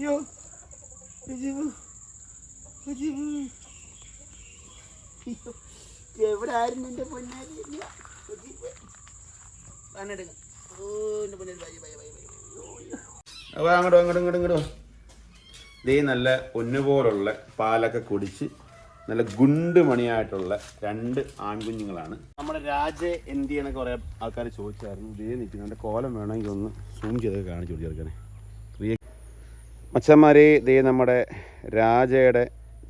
അയ്യോ അയ്യോ അയ്യോ എവിടെ ആയിരുന്നു എന്റെ പൊന്നാരി അപ്പോൾ അങ്ങോട്ടോ അങ്ങോട്ടും ഇങ്ങോട്ടും ഇങ്ങോട്ടോ. ദേ നല്ല പൊന്നുപോലുള്ള പാലൊക്കെ കുടിച്ച് നല്ല ഗുണ്ട് മണിയായിട്ടുള്ള രണ്ട് ആൺകുഞ്ഞുങ്ങളാണ്. നമ്മുടെ രാജ എന്ത് ചെയ്യണ കുറേ ആൾക്കാർ ചോദിച്ചായിരുന്നു. ഇതേ നിൽക്കുന്നുണ്ട് കോലം വേണമെങ്കിൽ ഒന്ന് സൂം ചെയ്തൊക്കെ കാണിച്ചു കൊടുത്തേക്കണേ മച്ചന്മാരെ ദേ നമ്മുടെ രാജയുടെ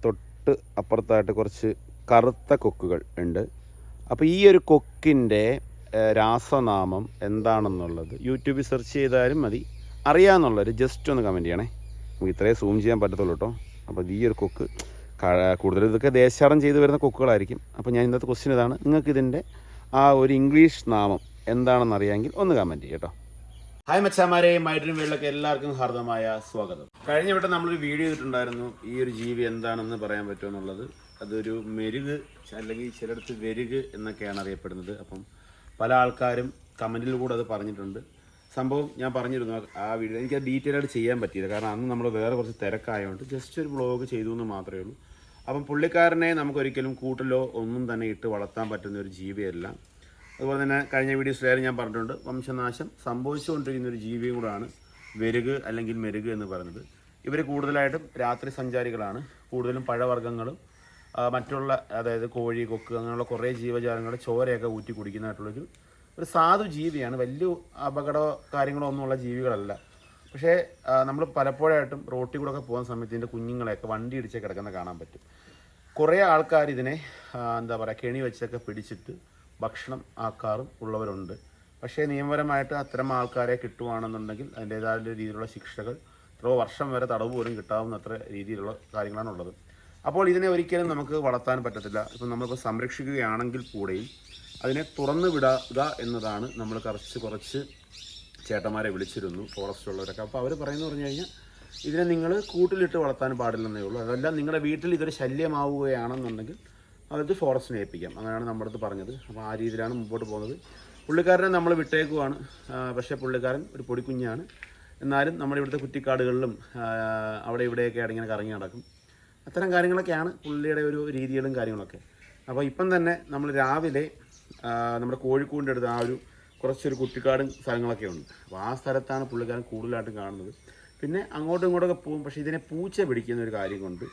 തൊട്ട് അപ്പുറത്തായിട്ട് കുറച്ച് കറുത്ത കൊക്കുകൾ ഉണ്ട്. അപ്പോൾ ഈ ഒരു കൊക്കിന്റെ രാസനാമം എന്താണെന്നുള്ളത് യൂട്യൂബിൽ സെർച്ച് ചെയ്താലും മതി. അറിയാമെന്നുള്ളൊരു ജസ്റ്റ് ഒന്ന് കമന്റ് ചെയ്യണേ. നമുക്ക് ഇത്രയും സൂം ചെയ്യാൻ പറ്റത്തുള്ളൂ കേട്ടോ അപ്പോൾ ഈ ഒരു കൊക്ക് കൂടുതൽ ഇതൊക്കെ ദേശാടനം ചെയ്തു വരുന്ന കൊക്കുകളായിരിക്കും. അപ്പോൾ ഞാൻ ഇന്നത്തെ ക്വസ്റ്റ്യൻ ഇതാണ്. നിങ്ങൾക്ക് ഇതിന്റെ ആ ഒരു ഇംഗ്ലീഷ് നാമം എന്താണെന്ന് അറിയാമെങ്കിൽ ഒന്ന് കമന്റ് ചെയ്യട്ടോ ഹായ് മച്ചാമാരെ മൈഡ്രീം വേൾഡിലേക്ക് എല്ലാവർക്കും ഹാർദമായ സ്വാഗതം. കഴിഞ്ഞ വട്ടം നമ്മളൊരു വീഡിയോ ചെയ്തിട്ടുണ്ടായിരുന്നു ഈ ഒരു ജീവി എന്താണെന്ന് പറയാൻ പറ്റുമെന്നുള്ളത് അതൊരു മെരുക് അല്ലെങ്കിൽ ചിലടത്ത് വെരുക് എന്നൊക്കെയാണ് അറിയപ്പെടുന്നത്. അപ്പം പല ആൾക്കാരും കമന്റിൽ കൂടെ അത് പറഞ്ഞിട്ടുണ്ട്. സംഭവം ഞാൻ പറഞ്ഞിരുന്നു ആ- വീഡിയോ എനിക്ക് ഡീറ്റെയിൽ ആയിട്ട് ചെയ്യാൻ പറ്റിയില്ല. കാരണം അന്ന് നമ്മൾ വേറെ കുറച്ച് തിരക്കായതുകൊണ്ട് ജസ്റ്റ് ഒരു ബ്ലോഗ് ചെയ്തു എന്ന് മാത്രമേ ഉള്ളൂ. അപ്പം പുള്ളിക്കാരനെ നമുക്കൊരിക്കലും കൂട്ടിലോ ഒന്നും തന്നെ ഇട്ട് വളർത്താൻ പറ്റുന്ന ഒരു ജീവിയല്ല. അതുപോലെ തന്നെ കഴിഞ്ഞ വീഡിയോസിലായാലും ഞാൻ പറഞ്ഞിട്ടുണ്ട് വംശനാശം സംഭവിച്ചുകൊണ്ടിരിക്കുന്ന ഒരു ജീവിയും കൂടാണ് വെരുക് അല്ലെങ്കിൽ മെരുക് എന്ന് പറയുന്നത്. ഇവർ കൂടുതലായിട്ടും രാത്രി സഞ്ചാരികളാണ്. കൂടുതലും പഴവർഗങ്ങളും മറ്റുള്ള അതായത് കോഴി കൊക്ക് അങ്ങനെയുള്ള കുറേ ജീവജാലങ്ങളുടെ ചോരയൊക്കെ ഊറ്റി കുടിക്കുന്നതായിട്ടുള്ളൊരു ഒരു സാധു ജീവിയാണ്. വലിയ അപകട കാര്യങ്ങളോ ഒന്നുമുള്ള ജീവികളല്ല. പക്ഷേ നമ്മൾ പലപ്പോഴായിട്ടും റോട്ടിൽ കൂടെ ഒക്കെ പോകുന്ന സമയത്ത് ഇതിന്റെ കുഞ്ഞുങ്ങളെയൊക്കെ വണ്ടി ഇടിച്ച് കിടക്കുന്ന കാണാൻ പറ്റും. കുറേ ആൾക്കാർ ഇതിനെ എന്താ പറയുക കെണി വെച്ചൊക്കെ പിടിച്ചിട്ട് ഭക്ഷണം ആക്കാറും ഉള്ളവരുണ്ട്. പക്ഷേ നിയമപരമായിട്ട് അത്തരം ആൾക്കാരെ കിട്ടുവാണെന്നുണ്ടെങ്കിൽ അതിന്റേതായ രീതിയിലുള്ള ശിക്ഷകൾ എത്രയോ വർഷം വരെ തടവ് പോലും കിട്ടാവുന്ന അത്ര രീതിയിലുള്ള കാര്യങ്ങളാണ് ഉള്ളത് അപ്പോൾ ഇതിനെ ഒരിക്കലും നമുക്ക് വളർത്താൻ പറ്റത്തില്ല. ഇപ്പം നമ്മളിപ്പോൾ സംരക്ഷിക്കുകയാണെങ്കിൽ കൂടെയും അതിനെ തുറന്നു വിടുക എന്നതാണ് നമ്മൾ കുറച്ച് കുറച്ച് ചേട്ടന്മാരെ വിളിച്ചിരുന്നു ഫോറസ്റ്റ് ഉള്ളവരൊക്കെ. അപ്പോൾ അവർ പറയുന്നു പറഞ്ഞു കഴിഞ്ഞാൽ ഇതിനെ നിങ്ങൾ കൂട്ടിലിട്ട് വളർത്താൻ പാടില്ലെന്നേ ഉള്ളൂ. അതല്ല നിങ്ങളുടെ വീട്ടിൽ ഇതൊരു ശല്യമാവുകയാണെന്നുണ്ടെങ്കിൽ അത് ഫോറസ്റ്റിനെ ഏൽപ്പിക്കാം. അങ്ങനെയാണ് നമ്മുടെ അടുത്ത് പറഞ്ഞത്. അപ്പോൾ ആ രീതിയിലാണ് മുമ്പോട്ട് പോകുന്നത്. പുള്ളിക്കാരനെ നമ്മൾ വിട്ടേക്കുവാണ്. പക്ഷേ പുള്ളിക്കാരൻ ഒരു പൊടിക്കുഞ്ഞാണ്. എന്നാലും നമ്മുടെ ഇവിടുത്തെ കുറ്റിക്കാടുകളിലും അവിടെ ഇവിടെയൊക്കെ ഇങ്ങനെ കറങ്ങി നടക്കും. അത്തരം കാര്യങ്ങളൊക്കെയാണ് പുള്ളിയുടെ ഒരു രീതികളും കാര്യങ്ങളൊക്കെ. അപ്പോൾ ഇപ്പം തന്നെ നമ്മൾ രാവിലെ നമ്മുടെ കോഴിക്കോടിന്റെ അടുത്ത് ആ ഒരു കുറച്ചൊരു കുട്ടിക്കാടും സ്ഥലങ്ങളൊക്കെ ഉണ്ട്. അപ്പോൾ ആ സ്ഥലത്താണ് പുള്ളിക്കാരൻ കൂടുതലായിട്ടും കാണുന്നത്. പിന്നെ അങ്ങോട്ടും ഇങ്ങോട്ടൊക്കെ പോകും. പക്ഷേ ഇതിനെ പൂച്ച പിടിക്കുന്ന ഒരു കാര്യം കൊണ്ട്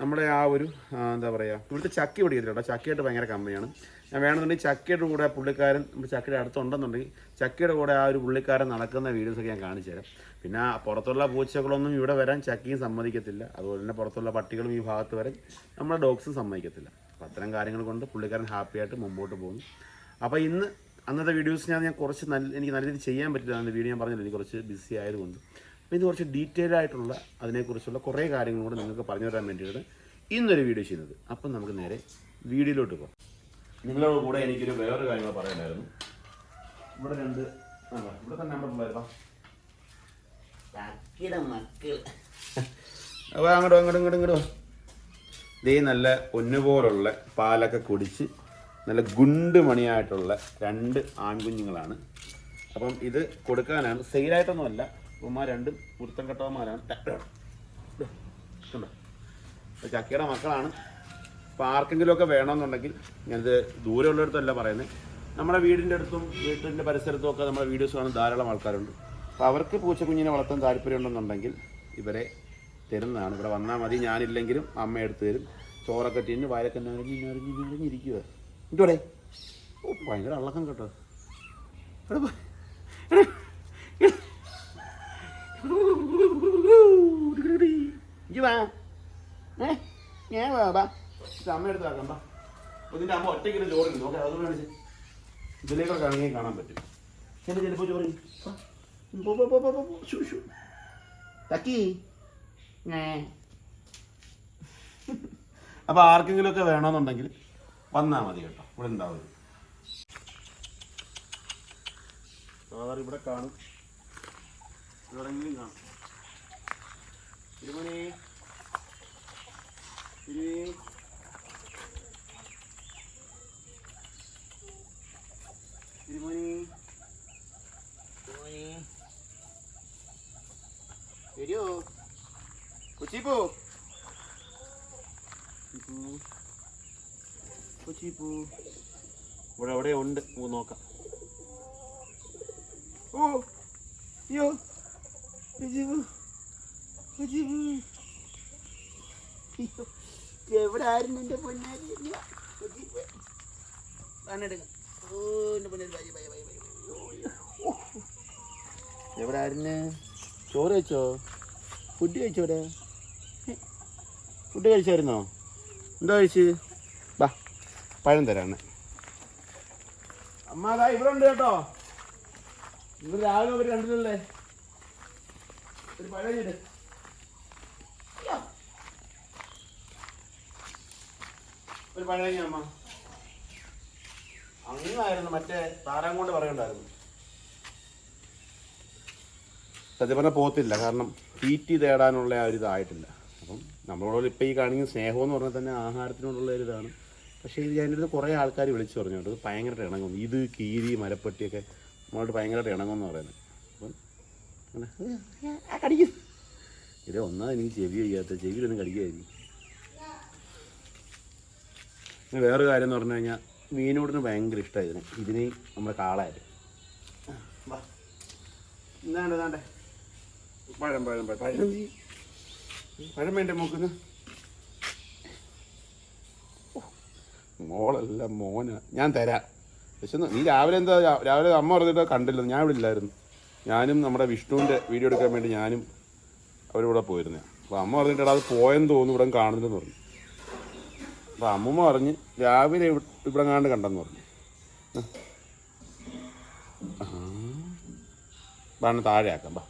നമ്മുടെ ആ ഒരു എന്താ പറയുക ഇവിടുത്തെ ചക്കി പിടിക്കത്തില്ല കേട്ടോ. ചക്കിയായിട്ട് ഭയങ്കര കമ്പനിയാണ്. ഞാൻ വേണമെന്നുണ്ടെങ്കിൽ ചക്കിയുടെ കൂടെ പുള്ളിക്കാരൻ നമ്മുടെ ചക്കിയുടെ അടുത്തുണ്ടെന്നുണ്ടെങ്കിൽ ചക്കിയുടെ കൂടെ ആ ഒരു പുള്ളിക്കാരൻ നടക്കുന്ന വീഡിയോസൊക്കെ ഞാൻ കാണിച്ചു തരാം. പിന്നെ പുറത്തുള്ള പൂച്ചകളൊന്നും ഇവിടെ വരാൻ ചക്കിയും സമ്മതിക്കത്തില്ല. അതുപോലെ തന്നെ പുറത്തുള്ള പട്ടികളും ഈ ഭാഗത്ത് വരാൻ നമ്മുടെ ഡോഗ്സും സമ്മതിക്കത്തില്ല. അപ്പോൾ അത്തരം കാര്യങ്ങൾ കൊണ്ട് പുള്ളിക്കാരൻ ഹാപ്പിയായിട്ട് മുമ്പോട്ട് പോകുന്നു. അപ്പോൾ ഇന്ന് അന്നത്തെ വീഡിയോസ് ഞാൻ ഞാൻ കുറച്ച് നല്ല എനിക്ക് നല്ല രീതിയിൽ ചെയ്യാൻ പറ്റില്ല അന്നത്തെ വീഡിയോ ഞാൻ പറഞ്ഞില്ല എനിക്ക് കുറച്ച് ബിസി ആയതുകൊണ്ട്. അപ്പോൾ ഇത് കുറച്ച് ഡീറ്റെയിൽ ആയിട്ടുള്ള അതിനെക്കുറിച്ചുള്ള കുറേ കാര്യങ്ങൾ കൂടെ നിങ്ങൾക്ക് പറഞ്ഞു തരാൻ വേണ്ടിയിട്ടാണ് ഇന്നൊരു വീഡിയോ ചെയ്യുന്നത്. അപ്പം നമുക്ക് നേരെ വീഡിയോയിലോട്ട് പോകാം. നിങ്ങളോട് കൂടെ എനിക്കൊരു വേറൊരു കാര്യങ്ങൾ പറയാനായിരുന്നു ഇവിടെ രണ്ട് ഇവിടെ തന്നെ നമ്മുടെ ചക്കിട മക്കൾ അപ്പോൾ അങ്ങോട്ടോ അങ്ങോട്ടും ഇങ്ങോട്ടും ഇങ്ങോട്ടോ ഇതേ നല്ല പൊന്നുപോലുള്ള പാലൊക്കെ കുടിച്ച് നല്ല ഗുണ്ട് മണിയായിട്ടുള്ള രണ്ട് ആൺകുഞ്ഞുങ്ങളാണ്. അപ്പം ഇത് കൊടുക്കാനാണ്. സെയിലായിട്ടൊന്നുമല്ല ഉമ്മ രണ്ടും മുരുത്തം കെട്ടവന്മാരാണ്. കണ്ടോ ചക്കയുടെ മക്കളാണ്. അപ്പോൾ ആർക്കെങ്കിലുമൊക്കെ വേണമെന്നുണ്ടെങ്കിൽ ഞാനിത് ദൂരമുള്ളിടത്തല്ല പറയുന്നത് നമ്മുടെ വീടിന്റെ അടുത്തും വീട്ടിന്റെ പരിസരത്തും ഒക്കെ നമ്മുടെ വീഡിയോസ് കാണുന്ന ധാരാളം ആൾക്കാരുണ്ട്. അപ്പോൾ അവർക്ക് പൂച്ചക്കുഞ്ഞിനെ വളർത്താൻ താല്പര്യമുണ്ടെന്നുണ്ടെങ്കിൽ ഇവരെ തരുന്നതാണ്. ഇവിടെ വന്നാൽ മതി ഞാനില്ലെങ്കിലും അമ്മ എടുത്ത് തരും. ചോറൊക്കെ തിന്ന് വയലൊക്കെ നിറഞ്ഞ് നിറഞ്ഞ് ഓ ഭയങ്കര അള്ളക്കം കേട്ടോ. എടാ. ഞാൻ വാ അമ്മ എടുത്ത് ആക്കാം ബാ ഇതിന്റെ അമ്മ ഒറ്റയ്ക്ക് ഉണ്ട് നോക്കാം അത് കാണിച്ച്. ഇതിലേക്കൊക്കെ ഇറങ്ങി കാണാൻ പറ്റും. എന്നെ ചിലപ്പോൾ ചോറ് തക്കി. അപ്പോൾ ആർക്കെങ്കിലുമൊക്കെ വേണമെന്നുണ്ടെങ്കിൽ വന്നാൽ മതി കേട്ടോ. ഇവിടെ ഉണ്ടാവും. സാധാരണ ഇവിടെ കാണും. എവിടെയെങ്കിലും കാണും. തിരുമണി തിരുമണി തിരുമണി പോയി വരുമോ കൊച്ചിപ്പൂ കൊച്ചിപ്പൂ എവിടെ ആയിരുന്നു എന്റെ പൊന്നാരി കണ്ണെടുക്ക. ഓ എന്റെ പൊന്നാരി ബൈ ബൈ ബൈ എവിടെ ആയിരുന്നു ചോറ് കഴിച്ചോ? ഫുഡ് കഴിച്ചോടെ ഫുഡ് കഴിച്ചായിരുന്നോ? എന്താ കഴിച്ച്? ബാ പഴം തരാണ് അമ്മ അതാ ഇവിടെ ഉണ്ട് കേട്ടോ. ഇന്ന് രാവിലെ ഒരു കണ്ടില്ലല്ലേ? ഒരു പഴം ഇട്. ഒരു പഴയ അമ്മ. അങ്ങായിരുന്നു മറ്റേ താരം കൊണ്ട് പറയണ്ടായിരുന്നു. സത്യം പറഞ്ഞാൽ പോത്തില്ല കാരണം തീറ്റി തേടാനുള്ള ആ ഒരു ഇതായിട്ടില്ല. അപ്പം നമ്മളോട് ഇപ്പോൾ ഈ കാണിക്കുന്ന സ്നേഹം എന്ന് പറഞ്ഞാൽ തന്നെ ആഹാരത്തിനോടുള്ള ഒരു ഇതാണ്. പക്ഷേ ഇത് ഞാനിത് കുറേ ആൾക്കാർ വിളിച്ചു പറഞ്ഞുകൊണ്ട് ഭയങ്കരമായിട്ട് ഇണങ്ങുന്നു ഇത് കീരി മരപ്പെട്ടിയൊക്കെ നമ്മളോട് ഭയങ്കരമായിട്ട് ഇണങ്ങുമെന്ന് പറയുന്നത്. അപ്പം കടിക്കും. ഇത് ഒന്നാമത് എനിക്ക് ചെവി ചെയ്യാത്ത ചെവിയിലൊന്നും കടിക്കായിരിക്കും പിന്നെ വേറൊരു കാര്യം എന്ന് പറഞ്ഞു കഴിഞ്ഞാൽ മീനോടിന് ഭയങ്കര ഇഷ്ടമായി ഇതിന്. ഇതിന് നമ്മുടെ കാളായിട്ട്. എന്താണ്ട് എന്താണ്ടേ പഴം പഴം പഴം. നീ പഴം വേണ്ട മോക്കുന്ന മോളല്ല മോന. ഞാൻ തരാം. പക്ഷെ നീ രാവിലെ എന്താ രാവിലെ അമ്മ പറഞ്ഞിട്ട് കണ്ടില്ല ഞാൻ ഇവിടെ ഇല്ലായിരുന്നു. ഞാനും നമ്മുടെ വിഷ്ണുവിന്റെ വീഡിയോ എടുക്കാൻ വേണ്ടി ഞാനും അവരിവിടെ പോയിരുന്നേ. അപ്പോൾ അമ്മ പറഞ്ഞിട്ട് അത് പോയെന്ന് തോന്നുന്നു ഇവിടെ കാണുന്നില്ലെന്ന് പറഞ്ഞു. അപ്പോൾ അമ്മൂമ്മ പറഞ്ഞ് രാവിലെ ഇവി- ഇവിടെ കണ്ട് കണ്ടെന്ന് പറഞ്ഞു. ബാണ് താഴെ ആക്കാം ബാ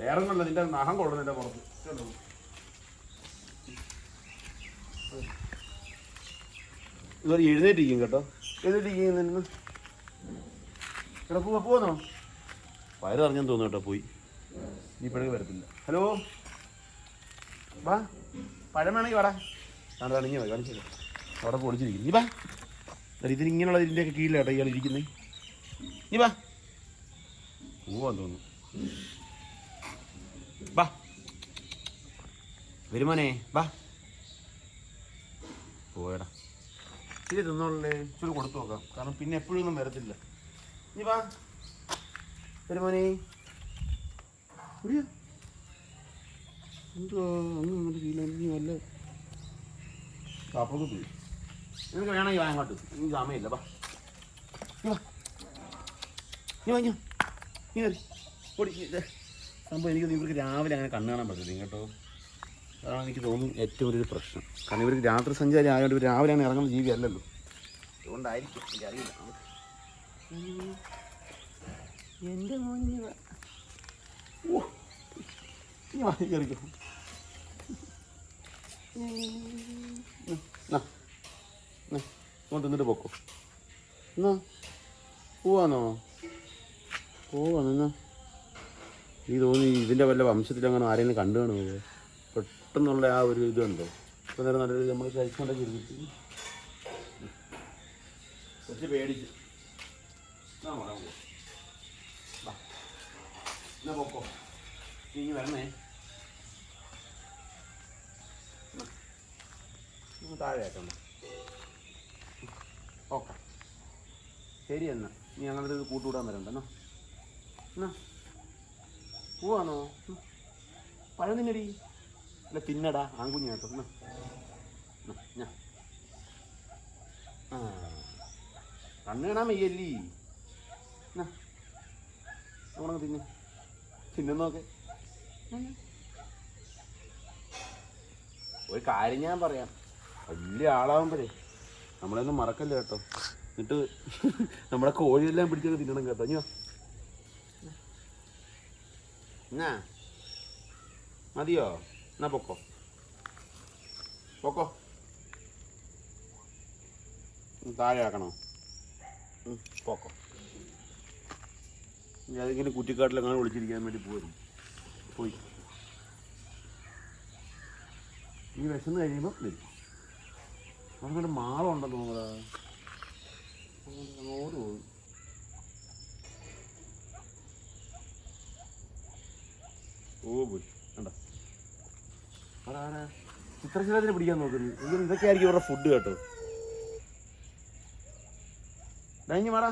വേറെ നിന്റെ നഖം കൊള്ളുന്നില്ല പുറത്ത്. ഇതൊരു എഴുന്നേറ്റിരിക്കും കേട്ടോ. എഴുന്നേറ്റിരിക്കും നിന്ന് കിടക്കുക പോന്നോ? വയറ് അറിഞ്ഞെന്ന് തോന്നുന്നു കേട്ടോ പോയി. നീ ഇപ്പോഴേ വരത്തില്ല. ഹലോ? വാ. പഴം വേണമെങ്കിൽ വാടാ. കാണിഞ്ഞ കാണിച്ചത് അവിടെ പൊളിച്ചിരിക്കുന്നു. വാ. എടാ, ഇതിന് ഇങ്ങനെയുള്ള ഇതിന്റെയൊക്കെ കീഴിലാട്ടോ ഇയാൾ ഇരിക്കുന്നത് നീ വാ. പോവാൻ തോന്നുന്നു. വാ. വരുമോനെ വാ. പോയടാ. ഇച്ചിരി തിന്നോളേ ഇച്ചിരി കൊടുത്തു നോക്കാം. കാരണം പിന്നെ എപ്പോഴും ഒന്നും വരത്തില്ല. ഇനി വാ. വരുമോനെ? എന്തുവാ? അങ്ങ് അങ്ങോട്ട് കീഴിലാണ് ഇനി വല്ല അപ്പുറത്ത് പോയി നിനക്ക് വേണമെങ്കിൽ വാ അങ്ങോട്ട്. സമയമില്ല വാ. നീ വാ നീ വാ. ഞാൻ ഓടി സംഭവം എനിക്ക് ഇവർക്ക് രാവിലെ അങ്ങനെ കണ്ണു കാണാൻ പറ്റില്ല കേട്ടോ അതാണ് എനിക്ക് തോന്നുന്നു ഏറ്റവും വലിയൊരു പ്രശ്നം. കാരണം ഇവർക്ക് രാത്രി സഞ്ചാരി ആയതുകൊണ്ട് ഇവർ രാവിലെ അങ്ങനെ ഇറങ്ങുന്ന ജീവി അല്ലല്ലോ അതുകൊണ്ടായിരിക്കും എനിക്കറിയില്ല എന്റെ മോനെ ഓ. നീ വാ, കയറിക്കോ. ഇങ്ങോട്ട് നിന്നിട്ട് പൊക്കോ. എന്നാ പോവാന്നോ? പോവാണ് എന്നാ ഈ തോന്നി ഇതിന്റെ വല്ല വംശത്തിലങ്ങനെ ആരെങ്കിലും കണ്ടു കാണുമോ പെട്ടെന്നുള്ള ആ ഒരു ഇതുണ്ടോ ഇപ്പം നേരം നല്ലൊരു നമ്മൾ കഴിച്ചുകൊണ്ടൊക്കെ ഇരുന്നിട്ട് കുറച്ച് പേടിച്ച്. എന്നാ പോക്കോ. ഇനി വരണേ. ഒന്ന് താഴെ ആക്കണ്ട ഓക്കെ. ശരി എന്നാ. നീ ഞങ്ങളുടെ ഇത് കൂട്ടുകൂടാൻ വരണ്ടെന്നോ എന്നാ. പോവാണോ. പഴം തിന്നടി. അല്ല തിന്നടാ. ആങ്കുഞ്ഞ കേട്ടോ. എന്നാ. എന്നാ, ഞാ. ആ. കണ്ണ് കാണാൻ വയ്യല്ലേ. എന്നാ. നമ്മളങ്ങ് തിന്ന്. തിന്നുന്നോക്കെ ഒരു കാര്യം ഞാൻ പറയാം. വലിയ ആളാവുമ്പോഴേ നമ്മളെയൊന്നും മറക്കല്ല കേട്ടോ. എന്നിട്ട് നമ്മുടെ കോഴിയെല്ലാം പിടിച്ചൊക്കെ തിന്നണം കേട്ടോ. ഞാൻ. എന്നാ? മതിയോ? എന്നാ പൊക്കോ? പൊക്കോ? താഴെയാക്കണോ പൊക്കോ. ഞാനിങ്ങനെ കുറ്റിക്കാട്ടിലെങ്ങനെ വിളിച്ചിരിക്കാൻ വേണ്ടി പോയിരുന്നു പോയി. ഈ വിശന്ന് കഴിയുമ്പോൾ വരും. അങ്ങനെ മാളുണ്ടെന്ന് തോന്നുന്നതാ അങ്ങോട്ട് പോകും. ഓ പോയി കണ്ട? ചിത്രശലഭത്തിനെ പിടിക്കാൻ നോക്കുന്നു. ഇതൊക്കെ ആയിരിക്കും ഇവരുടെ ഫുഡ് കേട്ടോ. ഡൈഞ്ഞു മാടാ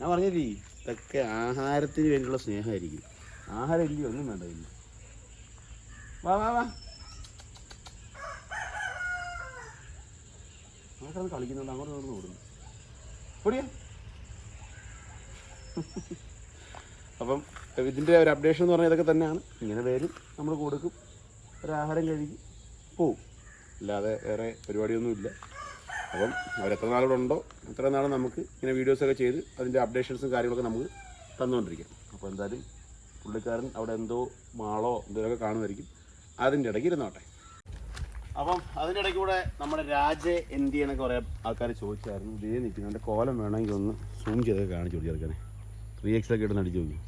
ഞാൻ പറഞ്ഞില്ലേ ഇതൊക്കെ ആഹാരത്തിന് വേണ്ടിയുള്ള സ്നേഹമായിരിക്കും. ആഹാരം ഇല്ലയോ? ഒന്നും വേണ്ട വാ വാ വാ. ആൾക്കാർ കളിക്കുന്നുണ്ട് അങ്ങോട്ട് നോർന്ന് ഓടുന്നു. ഓടിയ? അപ്പം ഇതിന്റെ ഒരു അപ്ഡേഷൻ എന്ന് പറഞ്ഞാൽ ഇതൊക്കെ തന്നെയാണ്. ഇങ്ങനെ വരും നമ്മൾ കൊടുക്കും ഒരു ആഹാരം കഴിക്കും പോവും. അല്ലാതെ വേറെ പരിപാടിയൊന്നുമില്ല അപ്പം അവരെത്ര നാളിവിടെ ഉണ്ടോ എത്ര നാൾ നമുക്ക് ഇങ്ങനെ വീഡിയോസൊക്കെ ചെയ്ത് അതിന്റെ അപ്ഡേഷൻസും കാര്യങ്ങളൊക്കെ നമുക്ക് തന്നുകൊണ്ടിരിക്കാം. അപ്പോൾ എന്തായാലും പുള്ളിക്കാരൻ അവിടെ എന്തോ മാളോ എന്തെങ്കിലുമൊക്കെ കാണുമായിരിക്കും അതിന്റെ ഇടയ്ക്ക് ഇരുന്നോട്ടെ. അപ്പം അതിന്റെ ഇടയ്ക്ക് കൂടെ നമ്മുടെ രാജ എന്ത് ചെയ്യണ കുറേ ആൾക്കാർ ചോദിച്ചായിരുന്നു. ഇതേ നിൽക്കുന്നു എന്റെ കോലം വേണമെങ്കിൽ ഒന്ന് സൂം ചെയ്തൊക്കെ കാണിച്ചു കൊടുത്തു ചേർക്കാനേ ത്രീ എക്സിലൊക്കെ ഇടുന്ന അടിച്ചു നോക്കി.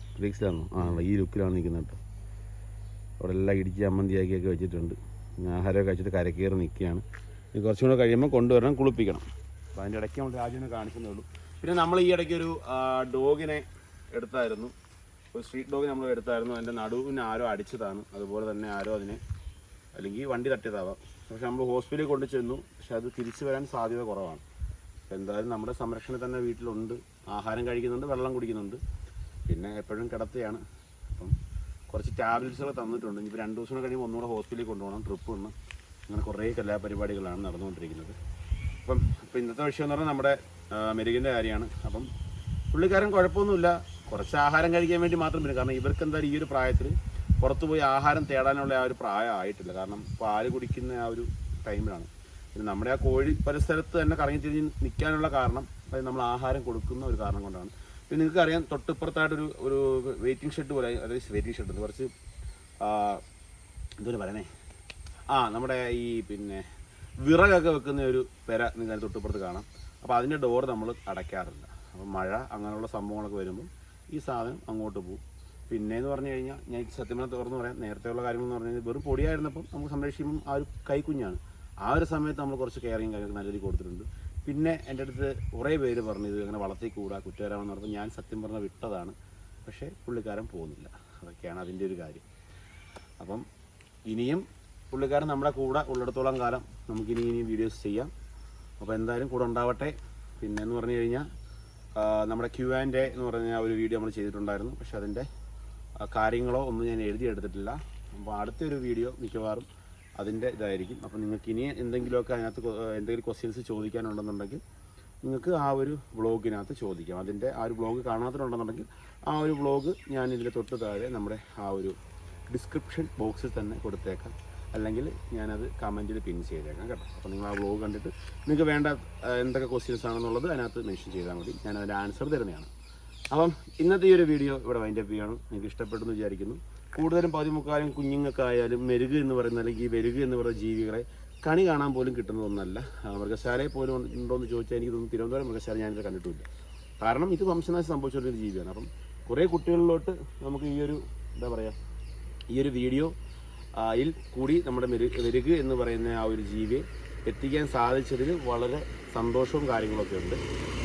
ആണോ? ആ ഈ ലുക്കിലാണ് നിൽക്കുന്നത് കേട്ടോ. അവിടെ എല്ലാം ഇടിച്ച് അമ്മന്തിയാക്കിയൊക്കെ വെച്ചിട്ടുണ്ട്. ആഹാരമൊക്കെ കഴിച്ചിട്ട് കരക്കേറി നിൽക്കുകയാണ്. ഇനി കുറച്ചും കൂടെ കഴിയുമ്പോൾ കൊണ്ടുവരണം കുളിപ്പിക്കണം. അപ്പോൾ അതിന്റെ ഇടയ്ക്ക് നമ്മൾ രാജുവിനെ കാണിക്കുന്നേ ഉള്ളൂ പിന്നെ നമ്മൾ ഈ ഇടയ്ക്ക് ഒരു ഡോഗിനെ എടുത്തായിരുന്നു. ഒരു സ്ട്രീറ്റ് ഡോഗ് നമ്മൾ എടുത്തായിരുന്നു. അതിന്റെ നടുവിന് ആരോ അടിച്ചതാണ്. അതുപോലെ തന്നെ ആരോ അതിനെ അല്ലെങ്കിൽ വണ്ടി തട്ടിയതാവാം. പക്ഷെ നമ്മൾ ഹോസ്പിറ്റലിൽ കൊണ്ടു ചെന്നു പക്ഷെ അത് തിരിച്ചു വരാൻ സാധ്യത കുറവാണ്. എന്തായാലും നമ്മുടെ സംരക്ഷണം തന്നെ വീട്ടിലുണ്ട്. ആഹാരം കഴിക്കുന്നുണ്ട് വെള്ളം കുടിക്കുന്നുണ്ട്. പിന്നെ എപ്പോഴും കിടത്തുകയാണ് അപ്പം കുറച്ച് ടാബ്ലറ്റ്സുകൾ തന്നിട്ടുണ്ട്. ഇനിയിപ്പോൾ രണ്ട് ദിവസം കഴിയുമ്പോൾ ഒന്നുകൂടെ ഹോസ്പിറ്റലിൽ കൊണ്ടുപോകണം. ട്രിപ്പ് ഒന്ന്. അങ്ങനെ കുറേ കലാപരിപാടികളാണ് നടന്നുകൊണ്ടിരിക്കുന്നത്. അപ്പം ഇപ്പം ഇന്നത്തെ വിഷയം എന്ന് പറഞ്ഞാൽ നമ്മുടെ മെരുകിന്റെ കാര്യമാണ്. അപ്പം പുള്ളിക്കാരൻ കുഴപ്പമൊന്നുമില്ല. കുറച്ച് ആഹാരം കഴിക്കാൻ വേണ്ടി മാത്രം പിന്നെ കാരണം ഇവർക്ക് എന്തായാലും ഈ ഒരു പ്രായത്തിൽ പുറത്ത് പോയി ആഹാരം തേടാനുള്ള ആ ഒരു പ്രായം ആയിട്ടില്ല. കാരണം പാൽ കുടിക്കുന്ന ആ ഒരു ടൈമിലാണ്. പിന്നെ നമ്മുടെ ആ കോഴി പരിസരത്ത് തന്നെ കറങ്ങി തിരിഞ്ഞ് നിൽക്കാനുള്ള കാരണം അതായത് നമ്മൾ ആഹാരം കൊടുക്കുന്ന ഒരു കാരണം കൊണ്ടാണ്. പിന്നെ നിങ്ങൾക്ക് അറിയാം തൊട്ടിപ്പുറത്തായിട്ടൊരു ഒരു വെയിറ്റിംഗ് ഷെഡ് പോലെ അതായത് വെയിറ്റിംഗ് ഷെഡ് കുറച്ച് എന്തോ പറയണേ ആ നമ്മുടെ ഈ പിന്നെ വിറകൊക്കെ വെക്കുന്ന ഒരു പെര നിങ്ങൾ തൊട്ടിപ്പുറത്ത് കാണാം. അപ്പോൾ അതിന്റെ ഡോർ നമ്മൾ അടയ്ക്കാറില്ല അപ്പോൾ മഴ അങ്ങനെയുള്ള സംഭവങ്ങളൊക്കെ വരുമ്പോൾ ഈ സാധനം അങ്ങോട്ട് പോകും. പിന്നെ എന്ന് പറഞ്ഞു കഴിഞ്ഞാൽ ഞാൻ സത്യം പറഞ്ഞാൽ തുറന്ന് പറയാം നേരത്തെയുള്ള കാര്യങ്ങൾ എന്ന് പറഞ്ഞു കഴിഞ്ഞാൽ വെറും പൊടിയായിരുന്നപ്പം നമുക്ക് സംരക്ഷിക്കുമ്പം ആ ഒരു കൈക്കുഞ്ഞാണ് ആ ഒരു സമയത്ത് നമ്മൾ കുറച്ച് കെയറിങ് കാര്യങ്ങൾ നല്ല രീതിയിൽ കൊടുത്തിട്ടുണ്ട്. പിന്നെ എന്റെ അടുത്ത് കുറേ പേര് പറഞ്ഞു ഇത് അങ്ങനെ വളർത്തി കൂടാ കുറ്റകരമാണെന്ന് പറഞ്ഞപ്പോൾ ഞാൻ സത്യം പറഞ്ഞാൽ വിട്ടതാണ്. പക്ഷേ പുള്ളിക്കാരൻ പോകുന്നില്ല. അതൊക്കെയാണ് അതിന്റെ ഒരു കാര്യം. അപ്പം ഇനിയും പുള്ളിക്കാരൻ നമ്മുടെ കൂടെ ഉള്ളിടത്തോളം കാലം നമുക്കിനി ഇനിയും വീഡിയോസ് ചെയ്യാം. അപ്പോൾ എന്തായാലും കൂടെ ഉണ്ടാവട്ടെ. പിന്നെ എന്ന് പറഞ്ഞു കഴിഞ്ഞാൽ നമ്മുടെ ക്യു ആൻഡ് എ എന്ന് പറഞ്ഞ ഒരു വീഡിയോ നമ്മൾ ചെയ്തിട്ടുണ്ടായിരുന്നു. പക്ഷേ അതിന്റെ കാര്യങ്ങളോ ഒന്നും ഞാൻ എഴുതിയെടുത്തിട്ടില്ല. അപ്പോൾ അടുത്തൊരു വീഡിയോ മിക്കവാറും അതിന്റെ ഇതായിരിക്കും. അപ്പോൾ നിങ്ങൾക്ക് ഇനി എന്തെങ്കിലുമൊക്കെ അതിനകത്ത് എന്തെങ്കിലും ക്വസ്റ്റ്യൻസ് ചോദിക്കാനുണ്ടെന്നുണ്ടെങ്കിൽ നിങ്ങൾക്ക് ആ ഒരു വ്ളോഗിനകത്ത് ചോദിക്കാം. അതിന്റെ ആ ഒരു വ്ളോഗ് കാണാത്തതുണ്ടെന്നുണ്ടെങ്കിൽ ആ ഒരു വ്ളോഗ് ഞാൻ ഇതിൽ തൊട്ട് താഴെ നമ്മുടെ ആ ഒരു ഡിസ്ക്രിപ്ഷൻ ബോക്സിൽ തന്നെ കൊടുത്തേക്കാം. അല്ലെങ്കിൽ ഞാനത് കമന്റിൽ പിൻ ചെയ്തേക്കാം കേട്ടോ. അപ്പോൾ നിങ്ങൾ ആ വ്ളോഗ് കണ്ടിട്ട് നിങ്ങൾക്ക് വേണ്ട എന്തൊക്കെ ക്വസ്റ്റ്യൻസ് ആണെന്നുള്ളത് അതിനകത്ത് മെൻഷൻ ചെയ്താൽ മതി. ഞാൻ അതിന്റെ ആൻസർ തരുന്നതാണ്. അപ്പം ഇന്നത്തെ ഈ ഒരു വീഡിയോ ഇവിടെ വൈൻഡപ്പ് ചെയ്യണം. നിങ്ങൾക്ക് ഇഷ്ടപ്പെട്ടെന്ന് വിചാരിക്കുന്നു. കൂടുതലും പതിമുക്കാലും കുഞ്ഞുങ്ങൾക്കായാലും മെരുക് എന്ന് പറയുന്ന അല്ലെങ്കിൽ ഈ വെരുക് എന്ന് പറയുന്ന ജീവികളെ കണി കാണാൻ പോലും കിട്ടുന്ന ഒന്നല്ല. ആ, മൃഗശാലയിൽ പോലും ഉണ്ടോ എന്ന് ചോദിച്ചാൽ എനിക്ക് തോന്നുന്നു തിരുവനന്തപുരം മൃഗശാല ഞാനിത് കണ്ടിട്ടില്ല. കാരണം ഇത് വംശനാശം സംഭവിച്ചൊരു ജീവിയാണ്. അപ്പം കുറേ കുട്ടികളിലോട്ട് നമുക്ക് ഈ ഒരു എന്താ പറയുക ഈ ഒരു വീഡിയോ യിൽ കൂടി നമ്മുടെ മെരു മെരുക് എന്ന് പറയുന്ന ആ ഒരു ജീവിയെ എത്തിക്കാൻ സാധിച്ചതിൽ വളരെ സന്തോഷവും കാര്യങ്ങളൊക്കെ ഉണ്ട്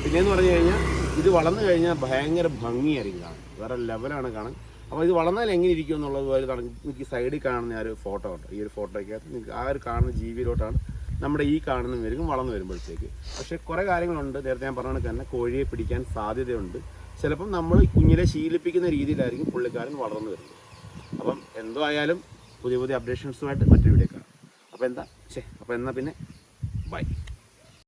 പിന്നെയെന്ന് പറഞ്ഞു കഴിഞ്ഞാൽ ഇത് വളർന്നു കഴിഞ്ഞാൽ ഭയങ്കര ഭംഗിയായിരിക്കും കാണാൻ. വേറെ ലെവലാണ് കാണാൻ. അപ്പോൾ ഇത് വളർന്നാൽ എങ്ങനെ ഇരിക്കും എന്നുള്ളത് പോലെ എനിക്ക് സൈഡിൽ കാണുന്ന ആ ഒരു ഫോട്ടോ ഉണ്ട്. ഈ ഒരു ഫോട്ടോയ്ക്കകത്ത് നിങ്ങൾക്ക് ആ ഒരു കാണുന്ന ജീവിയിലോട്ടാണ് നമ്മുടെ ഈ കാണുന്ന വരും വളർന്നു വരുമ്പോഴത്തേക്ക്. പക്ഷേ കുറേ കാര്യങ്ങളുണ്ട്. നേരത്തെ ഞാൻ പറഞ്ഞ തന്നെ കോഴിയെ പിടിക്കാൻ സാധ്യതയുണ്ട്. ചിലപ്പം നമ്മൾ കുഞ്ഞിനെ ശീലിപ്പിക്കുന്ന രീതിയിലായിരിക്കും പുള്ളിക്കാരൻ വളർന്നു വരുന്നത്. അപ്പം എന്തോ ആയാലും പുതിയ പുതിയ അപ്ഡേഷൻസുമായിട്ട് അപ്പോൾ എന്താ? ശരി അപ്പോൾ എന്നാൽ പിന്നെ? ബൈ.